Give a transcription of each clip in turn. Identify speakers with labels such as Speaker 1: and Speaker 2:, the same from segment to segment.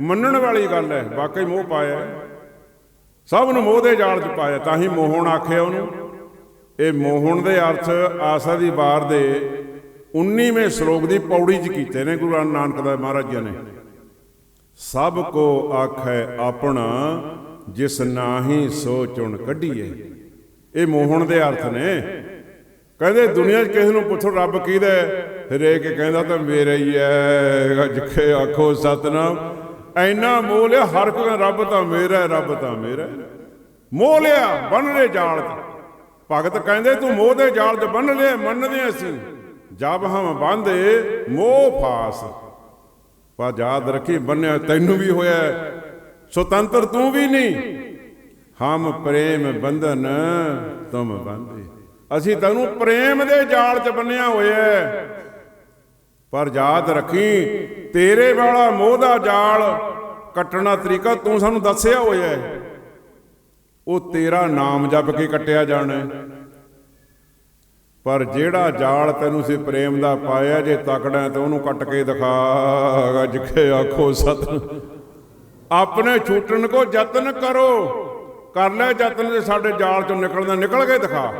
Speaker 1: ਮੰਨਣ ਵਾਲੀ ਗੱਲ ਹੈ। ਵਾਕਈ ਮੋਹ ਪਾਇਆ ਸਭ ਨੂੰ ਮੋਹ ਦੇ ਜਾਲ 'ਚ ਪਾਇਆ। ਤਾਂ ਹੀ ਮੋਹਣ ਆਖਿਆ ਉਹਨੂੰ। ਇਹ ਮੋਹਣ ਦੇ ਅਰਥ ਆਸਾ ਦੀ ਵਾਰ ਦੇ 19ਵੇਂ ਸ਼ਲੋਕ ਦੀ ਪੌੜੀ 'ਚ ਕੀਤੇ ਨੇ ਗੁਰੂ ਨਾਨਕ ਦੇਵ ਮਹਾਰਾਜ ਜੀ ਨੇ। ਸਭ ਕੋ ਆਖੈ ਆਪਣਾ, ਜਿਸ ਨਾਹੀ ਸੋ ਚੁਣ ਕੱਢੀਏ। ਇਹ ਮੋਹਣ ਦੇ ਅਰਥ ਨੇ। ਕਹਿੰਦੇ ਦੁਨੀਆ 'ਚ ਕਿਸੇ ਨੂੰ ਪੁੱਛੋ ਰੱਬ ਕਿਹਦਾ ਹੈ? ਹਰੇਕ ਕਹਿੰਦਾ ਤਾਂ ਮੇਰਾ ਹੀ ਹੈ। ਜਿੱਖੇ ਆਖੋ ਸਤਨਾਮ। ਐਨਾ ਮੋਹ ਲਿਆ ਹਰ ਕੋਈ ਰੱਬ ਤਾਂ ਮੇਰਾ ਰੱਬ ਤਾਂ ਮੇਰਾ ਮੋਹ ਲਿਆ ਬੰਨ ਲੈ ਜਾਲ 'ਚ ਭਗਤ ਕਹਿੰਦੇ, ਤੂੰ ਮੋਹ ਦੇ ਜਾਲ 'ਚ ਬੰਨ ਲਿਆ, ਮੰਨਦੇ ਅਸੀਂ। ਜਬ ਹਮ ਬੰਦੇ ਮੋਹ ਫਾਸ। ਪਰ ਯਾਦ ਰੱਖੀ, ਬੰਨਿਆ ਤੈਨੂੰ ਵੀ ਹੋਇਆ ਸੁਤੰਤਰ ਤੂੰ ਵੀ ਨਹੀਂ। ਹਮ ਪ੍ਰੇਮ ਬੰਧਨ ਤੁਮ ਬੰਦੇ ਅਸੀਂ ਤੈਨੂੰ ਪ੍ਰੇਮ ਦੇ ਜਾਲ 'ਚ ਬੰਨਿਆ ਹੋਇਆ ਪਰ ਯਾਦ ਰੱਖੀ, ਤੇਰੇ ਵਾਲਾ ਮੋਹ ਦਾ ਜਾਲ ਕੱਟਣਾ ਤਰੀਕਾ ਤੂੰ ਸਾਨੂੰ ਦੱਸਿਆ ਹੋਇਆ ਹੈ। ਉਹ ਤੇਰਾ ਨਾਮ ਜਪ ਕੇ ਕੱਟਿਆ ਜਾਣਾ ਪਰ ਜਿਹੜਾ ਜਾਲ ਤੈਨੂੰ ਸੀ ਪ੍ਰੇਮ ਦਾ ਪਾਇਆ, ਜੇ ਤਕੜਾ ਤੇ ਉਹਨੂੰ ਕੱਟ ਕੇ ਦਿਖਾ। ਜਿੱਖੇ ਆਖੋ ਸਤ ਆਪਣੇ ਛੂਟਣ ਕੋ ਯਤਨ ਕਰੋ। ਕਰ ਲੈ ਯਤਨ ਜੇ ਸਾਡੇ ਜਾਲ ਚੋਂ ਨਿਕਲਦਾ, ਨਿਕਲ ਕੇ ਦਿਖਾ।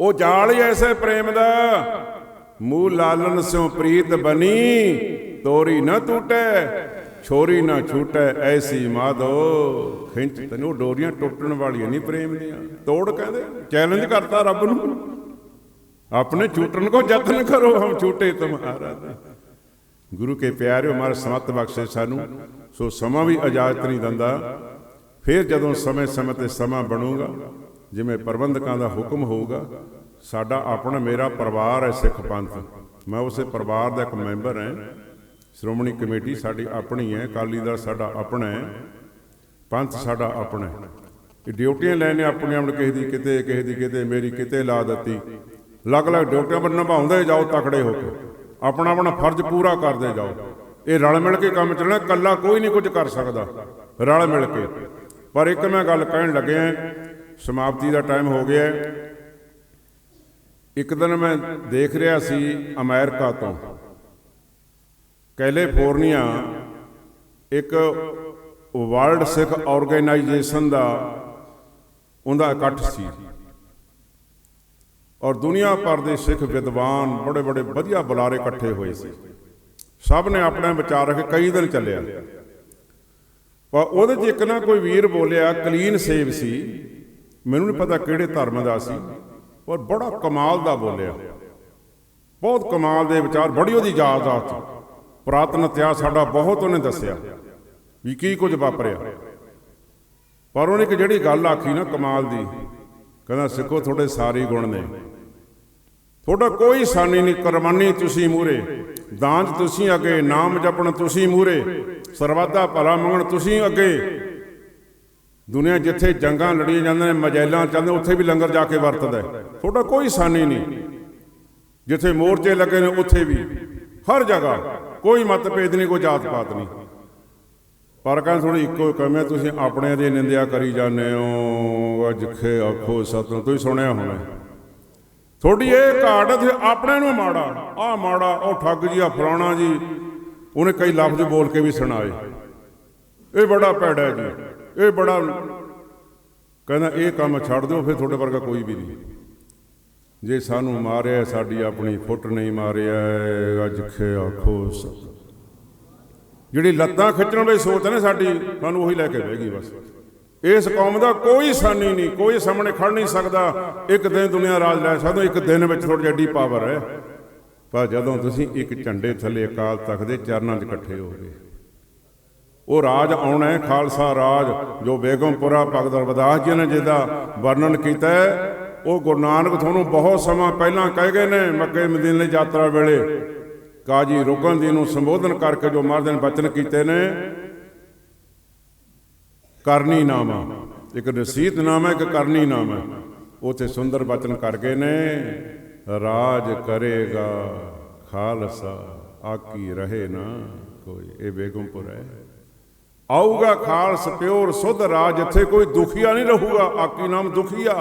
Speaker 1: ਉਹ ਜਾਲ ਹੀ ਐਸੇ ਪ੍ਰੇਮ ਦਾ। ਮੂਹ ਲਾਲਨ ਸਿਉ ਪ੍ਰੀਤ ਬਣੀ ਤੋਰੀ ਨਾ ਟੂਟੈ, ਛੋਰੀ ਨਾ ਛੂਟੈ, ਐਸੀ ਮਾਧੋ। ਖਿੰਚ, ਤੈਨੂੰ ਡੋਰੀਆਂ ਟੁੱਟਣ ਵਾਲੀਆਂ ਨਹੀਂ ਪ੍ਰੇਮ ਦੀਆਂ। ਤੋੜ ਕਹਿੰਦੇ ਚੈਲੰਜ ਕਰਤਾ ਰੱਬ ਨੂੰ। ਆਪਣੇ ਛੂਟਣ ਕੋ ਯਤਨ ਕਰੋ, ਹਮ ਛੂਟੇ ਤੁਮਾਰਾ ਗੁਰੂ ਕੇ ਪਿਆਰਿਓ ਮਾਰ ਸਮਤ ਬਖਸ਼ੇ ਸਾਨੂੰ। ਸੋ ਸਮਾਂ ਵੀ ਇਜਾਜ਼ਤ ਨਹੀਂ ਦਿੰਦਾ। ਫਿਰ ਜਦੋਂ ਸਮੇਂ ਸਮੇਂ ਤੇ ਸਮਾਂ ਬਣੂਗਾ, ਜਿਵੇਂ ਪ੍ਰਬੰਧਕਾਂ ਦਾ ਹੁਕਮ ਹੋਊਗਾ ਸਾਡਾ ਆਪਣਾ ਮੇਰਾ ਪਰਿਵਾਰ ਹੈ ਸਿੱਖ ਪੰਥ। ਮੈਂ ਉਸੇ ਪਰਿਵਾਰ ਦਾ ਇੱਕ ਮੈਂਬਰ ਹਾਂ। ਸ਼੍ਰੋਮਣੀ ਕਮੇਟੀ ਸਾਡੀ ਆਪਣੀ ਹੈ। ਅਕਾਲੀ ਦਲ ਸਾਡਾ ਆਪਣਾ ਹੈ। ਪੰਥ ਸਾਡਾ ਆਪਣਾ ਹੈ। ਇਹ ਡਿਊਟੀਆਂ ਲੈਣੇ ਆਪਣੇ ਆਪਣ ਕਿਸੇ ਦੀ ਕਿਤੇ, ਕਿਸੇ ਦੀ ਕਿਤੇ, ਮੇਰੀ ਕਿਤੇ ਲਾ ਦਿੱਤੀ। ਅਲੱਗ-ਅਲੱਗ ਡਿਊਟੀਆਂ ਪਰ ਨਿਭਾਉਂਦੇ ਜਾਓ ਤਕੜੇ ਹੋ ਕੇ। ਆਪਣਾ ਆਪਣਾ ਫਰਜ਼ ਪੂਰਾ ਕਰਦੇ ਜਾਓ। ਇਹ ਰਲ ਮਿਲ ਕੇ ਕੰਮ ਚੱਲਣਾ, ਇਕੱਲਾ ਕੋਈ ਨਹੀਂ ਕੁਝ ਕਰ ਸਕਦਾ। ਰਲ ਮਿਲ ਕੇ। ਪਰ ਇੱਕ ਮੈਂ ਗੱਲ ਕਹਿਣ ਲੱਗਿਆ, ਸਮਾਪਤੀ ਦਾ ਟਾਈਮ ਹੋ ਗਿਆ। ਇੱਕ ਦਿਨ ਮੈਂ ਦੇਖ ਰਿਹਾ ਸੀ ਅਮਰੀਕਾ ਤੋਂ। ਕੈਲੀਫੋਰਨੀਆ ਇੱਕ ਵਰਲਡ ਸਿੱਖ ਆਰਗੇਨਾਈਜੇਸ਼ਨ ਦਾ ਉਹਦਾ ਇਕੱਠ ਸੀ। ਔਰ ਦੁਨੀਆ ਭਰ ਦੇ ਸਿੱਖ ਵਿਦਵਾਨ ਬੜੇ ਬੜੇ ਵਧੀਆ ਬੁਲਾਰੇ ਇਕੱਠੇ ਹੋਏ ਸੀ। ਸਭ ਨੇ ਆਪਣੇ ਵਿਚਾਰ ਰੱਖੇ ਕਈ ਦਿਨ ਚੱਲਿਆ। ਪਰ ਉਹਦੇ 'ਚ ਇੱਕ ਨਾ ਕੋਈ ਵੀਰ ਬੋਲਿਆ, ਕਲੀਨ ਸੇਵ ਸੀ। ਮੈਨੂੰ ਨਹੀਂ ਪਤਾ ਕਿਹੜੇ ਧਰਮ ਦਾ ਸੀ। ਔਰ ਬੜਾ ਕਮਾਲ ਦਾ ਬੋਲਿਆ। ਬਹੁਤ ਕਮਾਲ ਦੇ ਵਿਚਾਰ, ਬੜੀ ਉਹਦੀ ਯਾਦਾਸ਼ਤ ਪੁਰਾਤਨ ਇਤਿਹਾਸ ਸਾਡਾ ਬਹੁਤ ਉਹਨੇ ਦੱਸਿਆ ਵੀ ਕੀ ਕੁਝ ਵਾਪਰਿਆ। ਪਰ ਉਹਨੇ ਇੱਕ ਜਿਹੜੀ ਗੱਲ ਆਖੀ ਨਾ ਕਮਾਲ ਦੀ, ਕਹਿੰਦਾ, ਸਿੱਖੋ ਤੁਹਾਡੇ ਸਾਰੇ ਗੁਣ ਨੇ। ਤੁਹਾਡਾ ਕੋਈ ਸਾਨੀ ਨਹੀਂ, ਕਰਮਾਨੀ ਤੁਸੀਂ ਮੂਰੇ। ਦਾਨ ਤੁਸੀਂ ਅੱਗੇ, ਨਾਮ ਜਪਣ ਤੁਸੀਂ ਮੂਰੇ। ਸਰਵਾਦਾ ਭਲਾ ਮੰਗਣ ਤੁਸੀਂ ਅੱਗੇ। ਦੁਨੀਆ ਜਿੱਥੇ ਜੰਗਾਂ ਲੜੀਆਂ ਜਾਂਦੀਆਂ ਨੇ, ਮਜੈਲਾਂ ਚੱਲਦੇ ਉੱਥੇ ਵੀ ਲੰਗਰ ਜਾ ਕੇ ਵਰਤਦਾ ਤੁਹਾਡਾ ਕੋਈ ਸਾਨੀ ਨਹੀਂ। ਜਿੱਥੇ ਮੋਰਚੇ ਲੱਗੇ ਨੇ, ਉੱਥੇ ਵੀ। ਹਰ ਜਗ੍ਹਾ। ਕੋਈ ਮਤਭੇਦ ਨਹੀਂ, ਕੋਈ ਜਾਤ ਪਾਤ ਨਹੀਂ। ਪਰ ਕਹਿੰਦੇ ਥੋੜੀ ਇੱਕੋ ਕਮੇ ਤੁਸੀਂ ਆਪਣੇ ਦੀ ਨਿੰਦਿਆ ਕਰੀ ਜਾਂਦੇ ਹੋ। ਅੱਜ ਆਖੋ ਸਤਨ ਤੁਸੀਂ ਸੁਣਿਆ ਹੋਣਾ ਥੋੜੀ ਇਹ ਘਾਟ ਤੁਸੀਂ ਆਪਣੇ ਨੂੰ ਮਾੜਾ। ਆ ਮਾੜਾ, ਉਹ ਠੱਗ ਜੀ ਆ ਫਲਾਣਾ ਜੀ, ਉਹਨੇ ਕਈ ਲਫ਼ਜ਼ ਬੋਲ ਕੇ ਵੀ ਸੁਣਾਏ। ਇਹ ਬੜਾ ਪੈੜਾ ਹੈ ਜੀ। ਇਹ ਬੜਾ ਕਹਿੰਦਾ, ਇਹ ਕੰਮ ਛੱਡ ਦਿਓ, ਫਿਰ ਤੁਹਾਡੇ ਵਰਗਾ ਕੋਈ ਵੀ ਨਹੀਂ। ਜੇ ਸਾਨੂੰ ਮਾਰਿਆ, ਸਾਡੀ ਆਪਣੀ ਫੁੱਟ ਨਹੀਂ ਮਾਰਿਆ ਅੱਜ ਖੇ ਆਖੋ ਸਤਿ ਜਿਹੜੀ ਲੱਤਾਂ ਖਿੱਚਣ ਵਾਲੀ ਸੋਚ ਹੈ ਨਾ ਸਾਡੀ, ਸਾਨੂੰ ਉਹੀ ਲੈ ਕੇ ਬਹਿ ਗਈ ਬਸ। ਇਸ ਕੌਮ ਦਾ ਕੋਈ ਸਾਨੀ ਨਹੀਂ, ਕੋਈ ਸਾਹਮਣੇ ਖੜ ਨਹੀਂ ਸਕਦਾ। ਇੱਕ ਦਿਨ ਦੁਨੀਆ ਰਾਜ ਲੈ ਸਕਦਾ, ਇੱਕ ਦਿਨ ਵਿੱਚ ਥੋੜੀ ਜੱਡੀ ਪਾਵਰ ਹੈ। ਪਰ ਜਦੋਂ ਤੁਸੀਂ ਇੱਕ ਝੰਡੇ ਥੱਲੇ ਅਕਾਲ ਤਖਤ ਦੇ ਚਰਨਾਂ 'ਚ ਇਕੱਠੇ ਹੋ ਗਏ ਉਹ ਰਾਜ ਆਉਣਾ ਹੈ, ਖਾਲਸਾ ਰਾਜ, ਜੋ ਬੇਗਮਪੁਰਾ ਭਗਤ ਰਵਿਦਾਸ ਜੀ ਨੇ ਜਿਹਦਾ ਵਰਣਨ ਕੀਤਾ ਹੈ, ਉਹ ਗੁਰੂ ਨਾਨਕ ਤੁਹਾਨੂੰ ਬਹੁਤ ਸਮਾਂ ਪਹਿਲਾਂ ਕਹਿ ਗਏ ਨੇ ਮੱਕੇ ਮਦੀਨੇ ਯਾਤਰਾ ਵੇਲੇ। ਕਾਜੀ ਰੋਗਨ ਜੀ ਨੂੰ ਸੰਬੋਧਨ ਕਰਕੇ ਜੋ ਮਹਾਰਾਜ ਨੇ ਬਚਨ ਕੀਤੇ ਨੇ, ਕਰਨੀ ਨਾਮਾ ਇੱਕ ਨਸੀਹਤ ਨਾਮਾ ਇੱਕ ਕਰਨੀ ਨਾਮਾ ਉਥੇ ਸੁੰਦਰ ਬਚਨ ਕਰ ਗਏ ਨੇ, ਰਾਜ ਕਰੇਗਾ, ਖਾਲਸਾ, ਆਕੀ ਰਹੇ ਨਾ ਕੋਈ, ਇਹ ਬੇਗਮਪੁਰ ਹੈ। ਆਊਗਾ ਖਾਲਸ, ਪਿਓਰ, ਸੁਧ ਰਾਜ ਜਿੱਥੇ ਕੋਈ ਦੁਖੀਆ ਨਹੀਂ ਰਹੂਗਾ, ਆਕੀ ਨਾਮ ਦੁਖੀਆ।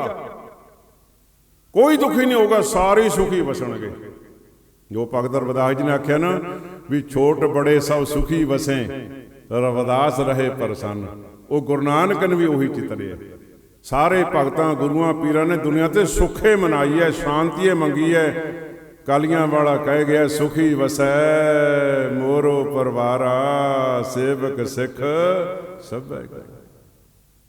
Speaker 1: ਕੋਈ ਦੁਖੀ ਨਹੀਂ ਹੋਊਗਾ, ਸਾਰੇ ਸੁਖੀ ਵਸਣਗੇ। ਜੋ ਭਗਤ ਰਵਦਾਸ ਜੀ ਨੇ ਆਖਿਆ ਨਾ ਵੀ ਛੋਟ ਬੜੇ ਸਭ ਸੁਖੀ ਵਸੇ, ਰਵਦਾਸ ਰਹੇ ਪ੍ਰਸੰਨ। ਉਹ ਗੁਰੂ ਨਾਨਕ ਨੇ ਵੀ ਉਹੀ ਚਿਤਰਿਆ ਸਾਰੇ ਭਗਤਾਂ, ਗੁਰੂਆਂ, ਪੀਰਾਂ ਨੇ ਦੁਨੀਆ ਤੇ ਸੁੱਖੇ ਮਨਾਈ ਹੈ ਸ਼ਾਂਤੀਏ ਮੰਗੀ ਹੈ। ਕਾਲੀਆਂ ਵਾਲਾ ਕਹਿ ਗਿਆ, ਸੁਖੀ ਵਸੈ ਮੋਰੋ ਪਰਵਾਰਾ, ਸੇਵਕ ਸਿੱਖ ਸਭੈ ਕੈ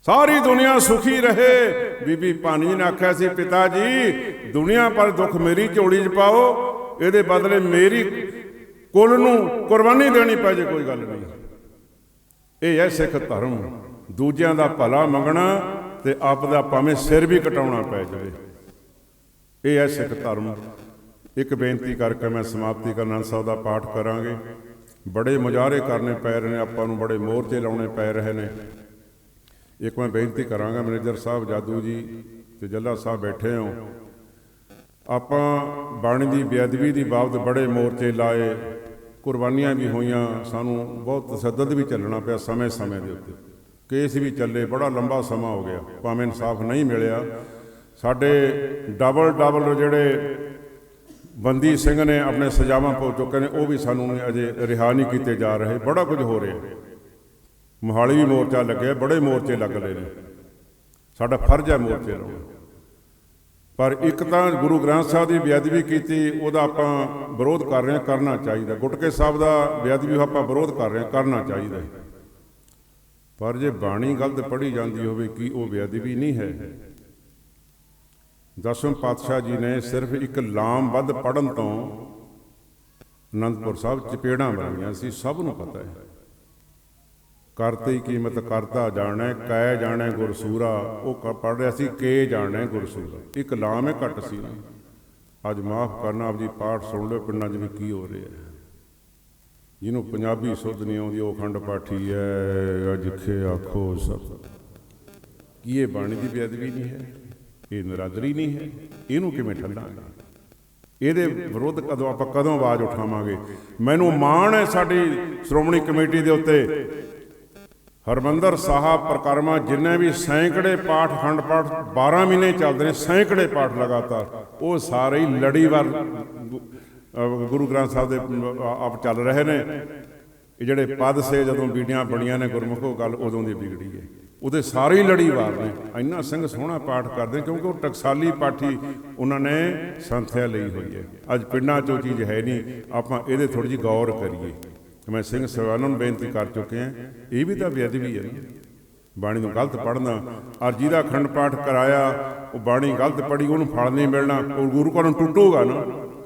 Speaker 1: ਸਾਰੀ ਦੁਨੀਆ ਸੁਖੀ ਰਹੇ। ਬੀਬੀ ਭਾਨੀ ਨੇ ਆਖਿਆ ਸੀ, ਪਿਤਾ ਜੀ, ਦੁਨੀਆ ਪਰ ਦੁੱਖ ਮੇਰੀ ਝੋਲੀ 'ਚ ਪਾਓ, ਇਹਦੇ ਬਦਲੇ ਮੇਰੀ ਕੁੱਲ ਨੂੰ ਕੁਰਬਾਨੀ ਦੇਣੀ ਪੈ ਜੇ, ਕੋਈ ਗੱਲ ਨਹੀਂ। ਇਹ ਹੈ ਸਿੱਖ ਧਰਮ। ਦੂਜਿਆਂ ਦਾ ਭਲਾ ਮੰਗਣਾ ਤੇ ਆਪ ਦਾ ਭਾਵੇਂ ਸਿਰ ਵੀ ਕਟਾਉਣਾ ਪੈ ਜਾਵੇ। ਇਹ ਹੈ ਸਿੱਖ ਧਰਮ। ਇੱਕ ਬੇਨਤੀ ਕਰਕੇ ਮੈਂ ਸਮਾਪਤੀ ਕਰਨਾ ਸਾਹਿਬ ਦਾ ਪਾਠ ਕਰਾਂਗੇ। ਬੜੇ ਮੁਜ਼ਾਹਰੇ ਕਰਨੇ ਪੈ ਰਹੇ ਨੇ, ਆਪਾਂ ਨੂੰ ਬੜੇ ਮੋਰਚੇ ਲਾਉਣੇ ਪੈ ਰਹੇ ਨੇ। ਇੱਕ ਮੈਂ ਬੇਨਤੀ ਕਰਾਂਗਾ ਮੈਨੇਜਰ ਸਾਹਿਬ ਜਾਦੂ ਜੀ ਤੇ ਜੱਲਾ ਸਾਹਿਬ ਬੈਠੇ ਹੋ। ਆਪਾਂ ਬਾਣੀ ਦੀ ਬੇਅਦਬੀ ਦੀ ਬਾਬਤ ਬੜੇ ਮੋਰਚੇ ਲਾਏ, ਕੁਰਬਾਨੀਆਂ ਵੀ ਹੋਈਆਂ, ਸਾਨੂੰ ਬਹੁਤ ਤਸੱਦਦ ਵੀ ਚੱਲਣਾ ਪਿਆ ਸਮੇਂ-ਸਮੇਂ ਦੇ ਉੱਤੇ। ਕੇਸ ਵੀ ਚੱਲੇ, ਬੜਾ ਲੰਬਾ ਸਮਾਂ ਹੋ ਗਿਆ, ਭਾਵੇਂ ਇਨਸਾਫ ਨਹੀਂ ਮਿਲਿਆ। ਸਾਡੇ ਡਬਲ ਡਬਲ ਜਿਹੜੇ ਬੰਦੀ ਸਿੰਘ ਨੇ ਆਪਣੇ ਸਜ਼ਾਵਾਂ ਪੋ ਚੁੱਕੇ ਨੇ, ਉਹ ਵੀ ਸਾਨੂੰ ਅਜੇ ਰਿਹਾ ਨਹੀਂ ਕੀਤੇ ਜਾ ਰਹੇ, ਬੜਾ ਕੁਝ ਹੋ ਰਿਹਾ। ਮੋਹਾਲੀ ਵੀ ਮੋਰਚਾ ਲੱਗਿਆ ਬੜੇ ਮੋਰਚੇ ਲੱਗ ਰਹੇ ਨੇ। ਸਾਡਾ ਫਰਜ਼ ਹੈ ਮੋਰਚੇ ਲਾਉਣਾ ਪਰ ਇੱਕ ਤਾਂ ਗੁਰੂ ਗ੍ਰੰਥ ਸਾਹਿਬ ਦੀ ਬੇਅਦਬੀ ਕੀਤੀ, ਉਹਦਾ ਆਪਾਂ ਵਿਰੋਧ ਕਰ ਰਹੇ ਹਾਂ, ਕਰਨਾ ਚਾਹੀਦਾ। ਗੁਟਕੇ ਸਾਹਿਬ ਦਾ ਬੇਅਦਬੀ ਆਪਾਂ ਵਿਰੋਧ ਕਰ ਰਹੇ ਹਾਂ, ਕਰਨਾ ਚਾਹੀਦਾ ਪਰ ਜੇ ਬਾਣੀ ਗਲਤ ਪੜ੍ਹੀ ਜਾਂਦੀ ਹੋਵੇ, ਕੀ ਉਹ ਬੇਅਦਬੀ ਨਹੀਂ ਹੈ? ਦਸਮ ਪਾਤਸ਼ਾਹ ਜੀ ਨੇ ਸਿਰਫ ਇੱਕ ਲਾਮ ਵੱਧ ਪੜਨ ਤੋਂ ਅਨੰਦਪੁਰ ਸਾਹਿਬ ਚਪੇੜਾਂ ਬਣਾਈਆਂ ਸੀ, ਸਭ ਨੂੰ ਪਤਾ ਹੈ। ਕਰਤੇ ਹੀ ਕੀਮਤ ਕਰਤਾ ਜਾਣੈ ਕੈ ਜਾਣੈ ਗੁਰਸੂਰਾ, ਉਹ ਪੜ ਰਿਹਾ ਸੀ, ਕੇ ਜਾਣੈ ਗੁਰਸੂਰਾ। ਇੱਕ ਲਾਮ ਹੈ ਘੱਟ ਸੀ। ਅੱਜ ਮਾਫ ਕਰਨਾ, ਆਪ ਜੀ ਪਾਠ ਸੁਣ ਲਓ, ਪਿੰਡਾਂ 'ਚ ਵੀ ਕੀ ਹੋ ਰਿਹਾ ਹੈ। ਜਿਹਨੂੰ ਪੰਜਾਬੀ ਸੁੱਧ ਨਹੀਂ ਆਉਂਦੀ, ਉਹ ਖੰਡ ਪਾਠੀ ਹੈ ਅਜ ਆਖੋ ਸਭ। ਕੀ ਇਹ ਬਾਣੀ ਦੀ ਬੇਅਦਬੀ ਨਹੀਂ ਹੈ? ਇਹ ਨਰਾਦਰੀ ਨਹੀਂ ਹੈ। ਇਹਨੂੰ ਕਿਵੇਂ ਠੱਲਾਂਗੇ? ਇਹਦੇ ਵਿਰੋਧ ਕਦੋਂ ਆਪਾਂ ਕਦੋਂ ਆਵਾਜ਼ ਉਠਾਵਾਂਗੇ? ਮੈਨੂੰ ਮਾਣ ਹੈ ਸਾਡੀ ਸ਼੍ਰੋਮਣੀ ਕਮੇਟੀ ਦੇ ਉੱਤੇ। ਹਰਮੰਦਰ ਸਾਹਿਬ ਪ੍ਰਕਰਮਾ ਜਿੰਨੇ ਵੀ ਸੈਂਕੜੇ ਪਾਠ ਖੰਡ ਪਾਠ 12 ਮਹੀਨੇ ਚੱਲਦੇ ਨੇ, ਸੈਂਕੜੇ ਪਾਠ ਲਗਾਤਾਰ, ਉਹ ਸਾਰੇ ਹੀ ਲੜੀਵਾਰ ਗੁ- ਗੁਰੂ ਗ੍ਰੰਥ ਸਾਹਿਬ ਦੇ ਆਪ ਚੱਲ ਰਹੇ ਨੇ। ਇਹ ਜਿਹੜੇ ਪਦ ਸੇ ਜਦੋਂ ਬੀੜੀਆਂ ਬਣੀਆਂ ਨੇ, ਗੁਰਮੁਖੋ ਗੱਲ ਉਦੋਂ ਦੀ ਵਿਗੜੀ ਹੈ। ਉਹਦੇ ਸਾਰੇ ਹੀ ਲੜੀਵਾਰ ਨੇ। ਇੰਨਾ ਸਿੰਘ ਸੋਹਣਾ ਪਾਠ ਕਰਦੇ, ਕਿਉਂਕਿ ਉਹ ਟਕਸਾਲੀ ਪਾਠੀ ਉਹਨਾਂ ਨੇ ਸੰਥਿਆ ਲਈ ਹੋਈ ਹੈ। ਅੱਜ ਪਿੰਡਾਂ 'ਚ ਉਹ ਚੀਜ਼ ਹੈ ਨਹੀਂ, ਆਪਾਂ ਇਹਦੇ ਥੋੜੀ ਜਿਹੀ ਗੌਰ ਕਰੀਏ। ਮੈਂ ਸਿੰਘ ਸਵਾਨਾਂ ਨੂੰ ਬੇਨਤੀ ਕਰ ਚੁੱਕੇ ਹਾਂ ਇਹ ਵੀ ਤਾਂ ਬੇਅਦਬੀ ਹੈ ਬਾਣੀ ਨੂੰ ਗਲਤ ਪੜ੍ਹਨਾ ਔਰ ਜਿਹਦਾ ਖੰਡ ਪਾਠ ਕਰਾਇਆ, ਉਹ ਬਾਣੀ ਗਲਤ ਪੜ੍ਹੀ, ਉਹਨੂੰ ਫਲ ਨਹੀਂ ਮਿਲਣਾ, ਉਹ ਗੁਰੂ ਘਰੋਂ ਟੁੱਟੂਗਾ ਨਾ।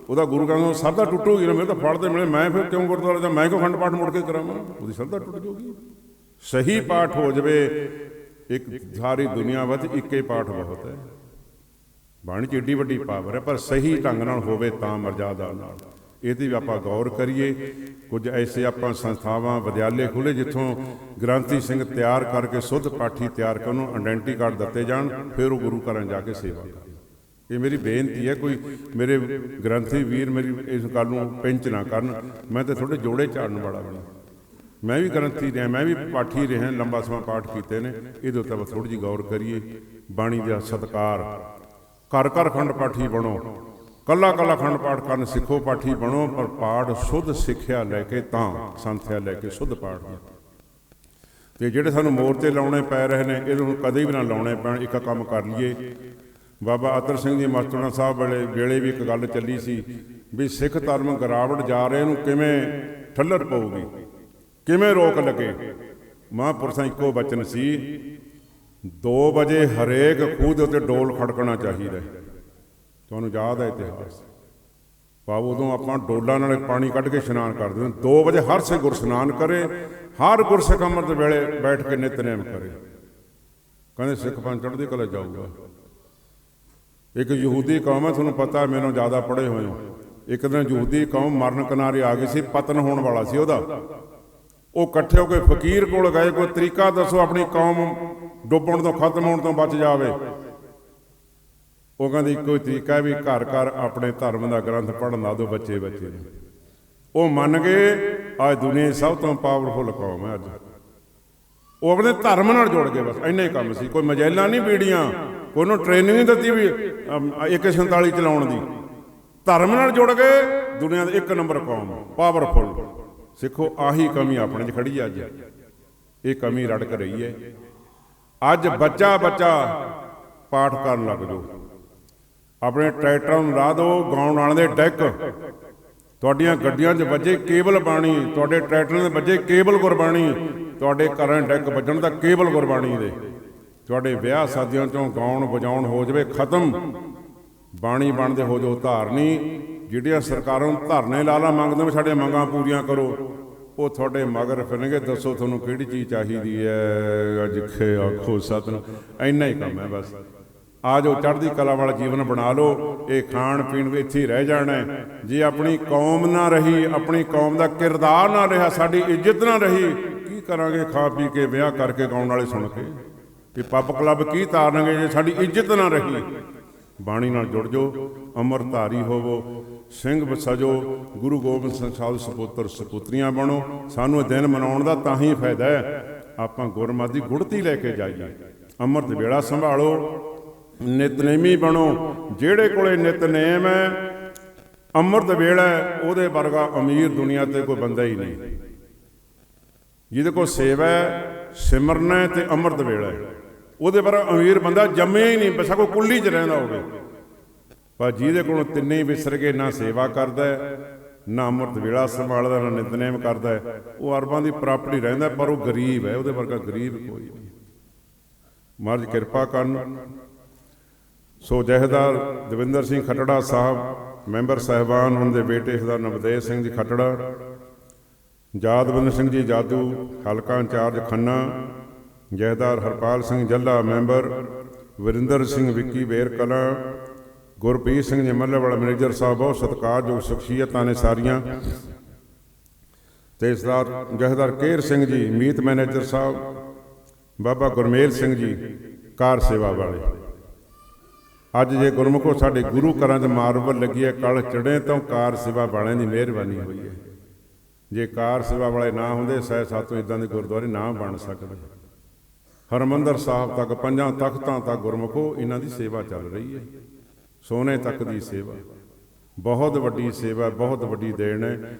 Speaker 1: ਉਹਦਾ ਗੁਰੂ ਘਰ ਨੂੰ ਸਰਦਾ ਟੁੱਟੂਗੀ ਨਾ ਮੇਰੇ ਤਾਂ ਫਲ ਤੇ ਮਿਲੇ, ਮੈਂ ਫਿਰ ਕਿਉਂ ਗੁਰਦੁਆਰੇ ਦਾ ਮੈਂ ਕਿਉਂ ਖੰਡ ਪਾਠ ਮੁੜ ਕੇ ਕਰਾਵਾਂ? ਉਹਦੀ ਸਰਦਾ ਟੁੱਟ ਜਾਊਗੀ। ਸਹੀ ਪਾਠ ਹੋ ਜਾਵੇ। ਇੱਕ ਸਾਰੀ ਦੁਨੀਆ ਵਿੱਚ ਇੱਕੇ ਪਾਠ ਬਹੁਤ ਹੈ। ਬਾਣੀ ਚ ਏਡੀ ਵੱਡੀ ਪਾਵਰ ਹੈ, ਪਰ ਸਹੀ ਢੰਗ ਨਾਲ ਹੋਵੇ ਤਾਂ ਮਰਜ਼ਾਦਾ ਨਾਲ। ਇਹਦੀ ਵੀ ਆਪਾਂ ਗੌਰ ਕਰੀਏ। ਕੁਝ ਐਸੇ ਆਪਾਂ ਸੰਸਥਾਵਾਂ, ਵਿਦਿਆਲੇ ਖੁੱਲੇ ਜਿੱਥੋਂ ਗ੍ਰੰਥੀ ਸਿੰਘ ਤਿਆਰ ਕਰਕੇ, ਸੁੱਧ ਪਾਠੀ ਤਿਆਰ ਕਰਨ ਉਹਨੂੰ ਆਇਡੈਂਟੀ ਕਾਰਡ ਦਿੱਤੇ ਜਾਣ, ਫਿਰ ਉਹ ਗੁਰੂ ਘਰਾਂ ਜਾ ਕੇ ਸੇਵਾ ਕਰਨ। ਇਹ ਮੇਰੀ ਬੇਨਤੀ ਹੈ, ਕੋਈ ਮੇਰੇ ਗ੍ਰੰਥੀ ਵੀਰ ਮੇਰੀ ਇਸ ਗੱਲ ਨੂੰ ਪਿੰਚ ਨਾ ਕਰਨ। ਮੈਂ ਤਾਂ ਤੁਹਾਡੇ ਜੋੜੇ ਝਾੜਨ ਵਾਲਾ ਬਣਾ। ਮੈਂ ਵੀ ਗ੍ਰੰਥੀ ਰਿਹਾ ਮੈਂ ਵੀ ਪਾਠੀ ਰਿਹਾ, ਲੰਬਾ ਸਮਾਂ ਪਾਠ ਕੀਤੇ ਨੇ। ਇਹਦੇ ਉੱਤੇ ਆਪਾਂ ਥੋੜੀ ਜਿਹੀ ਗੌਰ ਕਰੀਏ। ਬਾਣੀ ਦਾ ਸਤਕਾਰ। ਘਰ ਘਰ ਖੰਡ ਪਾਠੀ ਬਣੋ। ਕੱਲਾ ਕੱਲਾ ਖੰਡ ਪਾਠ ਕਰਨ ਸਿੱਖੋ, ਪਾਠੀ ਬਣੋ, ਪਰ ਪਾਠ ਸ਼ੁੱਧ ਸਿੱਖਿਆ ਲੈ ਕੇ ਤਾਂ, ਸੰਥਿਆ ਲੈ ਕੇ ਸ਼ੁੱਧ ਪਾਠ ਦਾ ਤੇ ਜਿਹੜੇ ਸਾਨੂੰ ਮੋਰਚੇ ਲਾਉਣੇ ਪੈ ਰਹੇ ਨੇ, ਇਹਨੂੰ ਕਦੇ ਵੀ ਨਾ ਲਾਉਣੇ ਪੈਣ, ਇੱਕ ਕੰਮ ਕਰ ਲਈਏ। ਬਾਬਾ ਅਤਰ ਸਿੰਘ ਜੀ ਮਸਤੂਣਾ ਸਾਹਿਬ ਵੇਲੇ ਵੇਲੇ ਵੀ ਇੱਕ ਗੱਲ ਚੱਲੀ ਸੀ, ਵੀ ਸਿੱਖ ਧਰਮ ਗਰਾਵਟ ਜਾ ਰਹੇ ਨੂੰ ਕਿਵੇਂ ਠੱਲਰ ਪਊਗੀ। ਕਿਵੇਂ ਰੋਕ ਲੱਗੇ? ਮਹਾਂਪੁਰਸ਼ਾਂ ਇੱਕੋ ਬਚਨ ਸੀ 2 ਵਜੇ ਹਰੇਕ ਖੂਹ ਦੇ ਉੱਤੇ ਡੋਲ ਖੜਕਣਾ ਚਾਹੀਦਾ ਤੁਹਾਨੂੰ ਯਾਦ ਹੈ ਇਤਿਹਾਸ? ਪਾਉ ਉਦੋਂ ਆਪਾਂ ਡੋਲਾਂ ਨਾਲ ਪਾਣੀ ਕੱਢ ਕੇ ਇਸ਼ਨਾਨ ਕਰਦੇ ਹਾਂ 2 ਵਜੇ ਹਰ ਸੇ ਗੁਰ ਇਸ਼ਨਾਨ ਕਰੇ, ਹਰ ਗੁਰਸਿੱਖ ਅੰਮ੍ਰਿਤ ਵੇਲੇ ਬੈਠ ਕੇ ਨਿਤਨੇਮ ਕਰੇ। ਕਹਿੰਦੇ, ਸਿੱਖ ਪੰਜ ਚੜ੍ਹਦੀ ਕਲਾ ਜਾਊਗਾ। ਇੱਕ ਯਹੂਦੀ ਕੌਮ ਹੈ, ਤੁਹਾਨੂੰ ਪਤਾ ਮੈਨੂੰ ਜ਼ਿਆਦਾ ਪੜ੍ਹੇ ਹੋਏ ਹੋ। ਇੱਕ ਦਿਨ ਯਹੂਦੀ ਕੌਮ ਮਰਨ ਕਿਨਾਰੇ ਆ ਗਈ ਸੀ, ਪਤਨ ਹੋਣ ਵਾਲਾ ਸੀ ਉਹਦਾ। ਉਹ ਇਕੱਠੇ ਹੋ ਕੇ ਫਕੀਰ ਕੋਲ ਗਏ ਕੋਈ ਤਰੀਕਾ ਦੱਸੋ ਆਪਣੀ ਕੌਮ ਡੁੱਬਣ ਤੋਂ ਖਤਮ ਹੋਣ ਤੋਂ ਬਚ ਜਾਵੇ। ਉਹ ਕਹਿੰਦੇ ਇੱਕੋ ਹੀ ਤਰੀਕਾ ਵੀ ਘਰ ਘਰ ਆਪਣੇ ਧਰਮ ਦਾ ਗ੍ਰੰਥ ਪੜ੍ਹਨ ਲਾ ਦਿਓ ਬੱਚੇ ਬੱਚੇ ਨੂੰ। ਉਹ ਮੰਨ ਗਏ ਅੱਜ ਦੁਨੀਆ ਦੀ ਸਭ ਤੋਂ ਪਾਵਰਫੁਲ ਕੌਮ ਹੈ ਅੱਜ। ਉਹ ਆਪਣੇ ਧਰਮ ਨਾਲ ਜੁੜ ਗਏ ਬਸ ਇੰਨਾ ਹੀ ਕੰਮ ਸੀ। ਕੋਈ ਮਜੈਲਾ ਨਹੀਂ ਬੀੜੀਆਂ ਕੋਈ ਨੂੰ ਟ੍ਰੇਨਿੰਗ ਨਹੀਂ ਦਿੱਤੀ ਵੀ ਅਮ, 147 ਚਲਾਉਣ ਦੀ। ਧਰਮ ਨਾਲ ਜੁੜ ਗਏ ਦੁਨੀਆ ਦਾ ਇੱਕ ਨੰਬਰ ਕੌਮ ਪਾਵਰਫੁਲ ਸਿੱਖੋ, ਆਹੀ ਕਮੀ ਆਪਣੇ 'ਚ ਖੜੀ ਆ ਅੱਜ। ਇਹ ਕਮੀ ਰੜਕ ਰਹੀ ਹੈ। ਅੱਜ ਬੱਚਾ ਬੱਚਾ ਪਾਠ ਕਰਨ ਲੱਗ ਜਾਓ। ਆਪਣੇ ਟਰੈਕਟਰਾਂ ਨੂੰ ਲਾ ਦਿਓ, ਗਾਉਣ ਵਾਲੇ ਦੇ ਡੈਕ। ਤੁਹਾਡੀਆਂ ਗੱਡੀਆਂ 'ਚ ਵੱਜੇ ਕੇਬਲ ਬਾਣੀ, ਤੁਹਾਡੇ ਟਰੈਕਟਰਾਂ 'ਚ ਵੱਜੇ ਕੇਬਲ ਗੁਰਬਾਣੀ, ਤੁਹਾਡੇ ਘਰਾਂ ਡੈਕ ਵੱਜਣ ਦਾ ਕੇਬਲ ਗੁਰਬਾਣੀ ਦੇ। ਤੁਹਾਡੇ ਵਿਆਹ ਸ਼ਾਦੀਆਂ 'ਚੋਂ ਗਾਉਣ ਵਜਾਉਣ ਹੋ ਜਾਵੇ, ਖਤਮ। ਬਾਣੀ ਬਣਦੇ ਹੋ ਜੋ ਧਾਰਨੀ। ਜਿਹੜੀਆਂ ਸਰਕਾਰਾਂ ਨੂੰ ਧਰਨੇ ਲਾਲਾ ਮੰਗਦੇ ਨੇ, ਸਾਡੀਆਂ ਮੰਗਾਂ ਪੂਰੀਆਂ ਕਰੋ। ਉਹ ਤੁਹਾਡੇ ਮਗਰ ਫਿਰਨਗੇ, ਦੱਸੋ ਤੁਹਾਨੂੰ ਕਿਹੜੀ ਚੀਜ਼ ਚਾਹੀਦੀ ਹੈ? ਅੱਜ ਖੇ ਆਖੋ ਸਤਨ ਇੰਨਾ ਹੀ ਕੰਮ ਹੈ ਬਸ। ਆ ਜੋ ਚੜ੍ਹਦੀ ਕਲਾ ਵਾਲਾ ਜੀਵਨ ਬਣਾ ਲਓ। ਇਹ ਖਾਣ ਪੀਣ ਵਿੱਚ ਇੱਥੇ ਹੀ ਰਹਿ ਜਾਣਾ ਜੇ ਆਪਣੀ ਕੌਮ ਨਾ ਰਹੀ, ਆਪਣੀ ਕੌਮ ਦਾ ਕਿਰਦਾਰ ਨਾ ਰਿਹਾ, ਸਾਡੀ ਇੱਜ਼ਤ ਨਾ ਰਹੀ, ਕੀ ਕਰਾਂਗੇ ਖਾ ਪੀ ਕੇ, ਵਿਆਹ ਕਰਕੇ ਗਾਉਣ ਵਾਲੇ ਸੁਣ ਕੇ? ਇਹ ਪੱਬ ਕਲੱਬ ਕੀ ਤਾਰਨਗੇ ਜੇ ਸਾਡੀ ਇੱਜ਼ਤ ਨਾ ਰਹੀ? ਬਾਣੀ ਨਾਲ ਜੁੜ ਜਾਓ, ਅਮਰਧਾਰੀ ਹੋਵੋ। ਸਿੰਘ ਸਜੋ ਗੁਰੂ ਗੋਬਿੰਦ ਸਿੰਘ ਸਾਹਿਬ ਸੁਪੁੱਤਰ, ਸੁਪੁੱਤਰੀਆਂ ਬਣੋ। ਸਾਨੂੰ ਇਹ ਦਿਨ ਮਨਾਉਣ ਦਾ ਤਾਂ ਹੀ ਫਾਇਦਾ ਹੈ। ਆਪਾਂ ਗੁਰਮਤਿ ਦੀ ਗੁੜਤੀ ਲੈ ਕੇ ਜਾਈਏ। ਅੰਮ੍ਰਿਤ ਵੇਲਾ ਸੰਭਾਲੋ, ਨਿਤਨੇਮੀ ਬਣੋ। ਜਿਹੜੇ ਕੋਲੇ ਨਿਤਨੇਮ ਹੈ, ਅੰਮ੍ਰਿਤ ਵੇਲਾ ਉਹਦੇ ਵਰਗਾ ਅਮੀਰ ਦੁਨੀਆ ਤੇ ਕੋਈ ਬੰਦਾ ਹੀ ਨਹੀਂ। ਜਿਹਦੇ ਕੋਲ ਸੇਵਾ ਸਿਮਰਨ ਹੈ ਤੇ ਅੰਮ੍ਰਿਤ ਵੇਲਾ ਉਹਦੇ ਵਰਗਾ ਅਮੀਰ ਬੰਦਾ ਜੰਮਿਆ ਹੀ ਨਹੀਂ, ਬਸ ਕੋਈ ਕੁੱਲੀ 'ਚ ਰਹਿੰਦਾ ਹੋਵੇ। ਪਰ ਜਿਹਦੇ ਕੋਲੋਂ ਤਿੰਨੇ ਹੀ ਵਿਸਰ ਗਏ, ਨਾ ਸੇਵਾ ਕਰਦਾ ਹੈ, ਨਾ ਅੰਮ੍ਰਿਤ ਵੇਲਾ ਸੰਭਾਲਦਾ, ਨਾ ਨਿਤਨੇਮ ਕਰਦਾ ਹੈ। ਉਹ ਅਰਬਾਂ ਦੀ ਪ੍ਰਾਪਰਟੀ ਰਹਿੰਦਾ ਪਰ ਉਹ ਗਰੀਬ ਹੈ, ਉਹਦੇ ਵਰਗਾ ਗਰੀਬ ਕੋਈ ਨਹੀਂ। ਮਹਾਰਾਜ ਕਿਰਪਾ ਕਰਨ। ਸੋ ਜਹੇਦਾਰ ਦਵਿੰਦਰ ਸਿੰਘ ਖੱਟੜਾ ਸਾਹਿਬ, ਮੈਂਬਰ ਸਹਿਬਾਨ ਉਹਨਾਂ ਦੇ ਬੇਟੇ ਸਰਦਾਰ ਨਵਦੇਵ ਸਿੰਘ ਜੀ ਖੱਟੜਾ ਜਾਦਵਿੰਦਰ ਸਿੰਘ ਜੀ ਜਾਦੂ, ਹਲਕਾ ਇੰਚਾਰਜ ਖੰਨਾ, ਜਹੇਦਾਰ ਹਰਪਾਲ ਸਿੰਘ ਜੱਲਾ ਮੈਂਬਰ, ਵਰਿੰਦਰ ਸਿੰਘ ਵਿੱਕੀ ਬੇਰ ਕਲਾਂ ਗੁਰਪ੍ਰੀਤ ਸਿੰਘ ਜੀ ਮੱਲੇਵਾਲਾ ਮੈਨੇਜਰ ਸਾਹਿਬ, ਬਹੁਤ ਸਤਿਕਾਰਯੋਗ ਸ਼ਖਸੀਅਤਾਂ ਨੇ ਸਾਰੀਆਂ। ਤੇ ਸਰਦਾਰ ਜਹੇਦਾਰ ਕੇਰ ਸਿੰਘ ਜੀ, ਮੀਤ ਮੈਨੇਜਰ ਸਾਹਿਬ, ਬਾਬਾ ਗੁਰਮੇਲ ਸਿੰਘ ਜੀ, ਕਾਰ ਸੇਵਾ ਵਾਲੇ। ਅੱਜ ਜੇ ਗੁਰਮੁਖੋ ਸਾਡੇ ਗੁਰੂ ਘਰਾਂ 'ਚ ਮਾਰਬਲ ਲੱਗੀ ਹੈ, ਕਲ ਚੜੇ ਤੋਂ ਕਾਰ ਸੇਵਾ ਵਾਲਿਆਂ ਦੀ ਮਿਹਰਬਾਨੀ ਹੋਈ ਹੈ। ਜੇ ਕਾਰ ਸੇਵਾ ਵਾਲੇ ਨਾ ਹੁੰਦੇ, ਸਹਿ ਸਾਤੋਂ ਇਦਾਂ ਦੇ ਗੁਰਦੁਆਰੇ ਨਾ ਬਣ ਸਕਦੇ। ਹਰਮੰਦਰ ਸਾਹਿਬ ਤੱਕ, ਪੰਜਾਂ ਤਖਤਾਂ ਤੱਕ ਗੁਰਮੁਖੋ, ਇਹਨਾਂ ਦੀ ਸੇਵਾ ਚੱਲ ਰਹੀ ਹੈ। ਸੋਨੇ ਤੱਕ ਦੀ ਸੇਵਾ। ਬਹੁਤ ਵੱਡੀ ਸੇਵਾ ਬਹੁਤ ਵੱਡੀ ਦੇਣ ਹੈ।